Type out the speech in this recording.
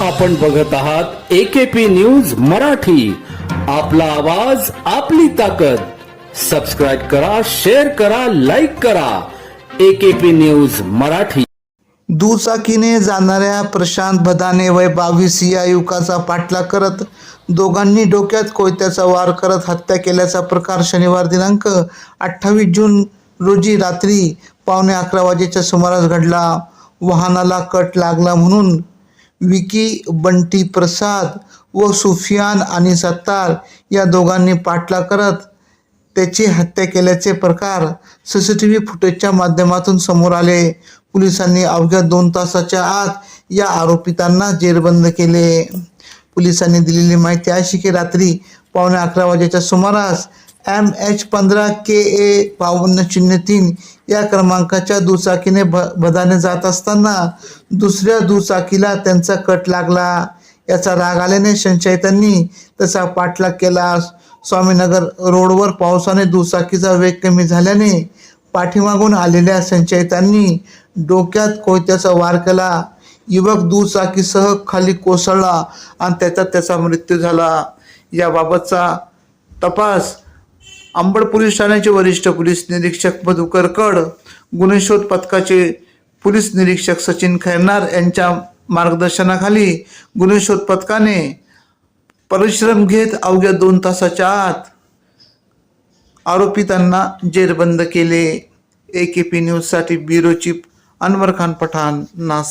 आपण बघत आहात एकेपी न्यूज मराठी. आपला आवाज आपली ताकद. सबस्क्राईब करा शेअर करा लाईक करा. AKP news Marathi. दुचाकीने जाणाऱ्या प्रशांत भदाने वय बावीस या युवकाचा पाठलाग करत दोघांनी डोक्यात कोयत्याचा वार करत हत्या केल्याचा प्रकार शनिवार दिनांक अठ्ठावीस जून रोजी रात्री पावणे अकरा वाजेच्या सुमारास घडला. वाहनाला कट लागला म्हणून विकी बंटी प्रसाद व सुफियान आणि सत्तार या दोघांनी पाठलाग करत त्याची हत्या केल्याचे प्रकार सी सी टी व्ही फुटेजच्या माध्यमातून समोर आले. पोलिसांनी अवघ्या दोन तासाच्या आत या आरोपितांना जेरबंद केले. पोलिसांनी दिलेली माहिती अशी की रात्री पावणे अकरा वाजेच्या सुमारास एम एच पंधरा के ए बावन्न शून्य तीन या क्रमांकाच्या दुचाकीने भ भदाने जात असताना दुसऱ्या दुचाकीला त्यांचा कट लागला. याचा राग आल्याने संशयितांनी त्याचा पाठलाग केला. स्वामीनगर रोडवर पावसाने दुचाकीचा वेग कमी झाल्याने पाठीमागून आलेल्या संशयितांनी डोक्यात कोयत्याचा वार केला. युवक दुचाकीसह खाली कोसळला आणि त्याचा त्याचा मृत्यू झाला. याबाबतचा तपास अंबड पोलीस ठाण्याचे वरिष्ठ पोलीस निरीक्षक मधुकर कड गुन्हेशोध पथकाचे पोलीस निरीक्षक सचिन खैरनार यांच्या मार्गदर्शनाखाली गुन्हेशोध पथकाने परिश्रम घेत अवघ्या दोन तासाच्या आत आरोपितांना जेरबंद केले. ए के पी न्यूजसाठी ब्युरो चीफ अनवर खान पठाण नाशिक.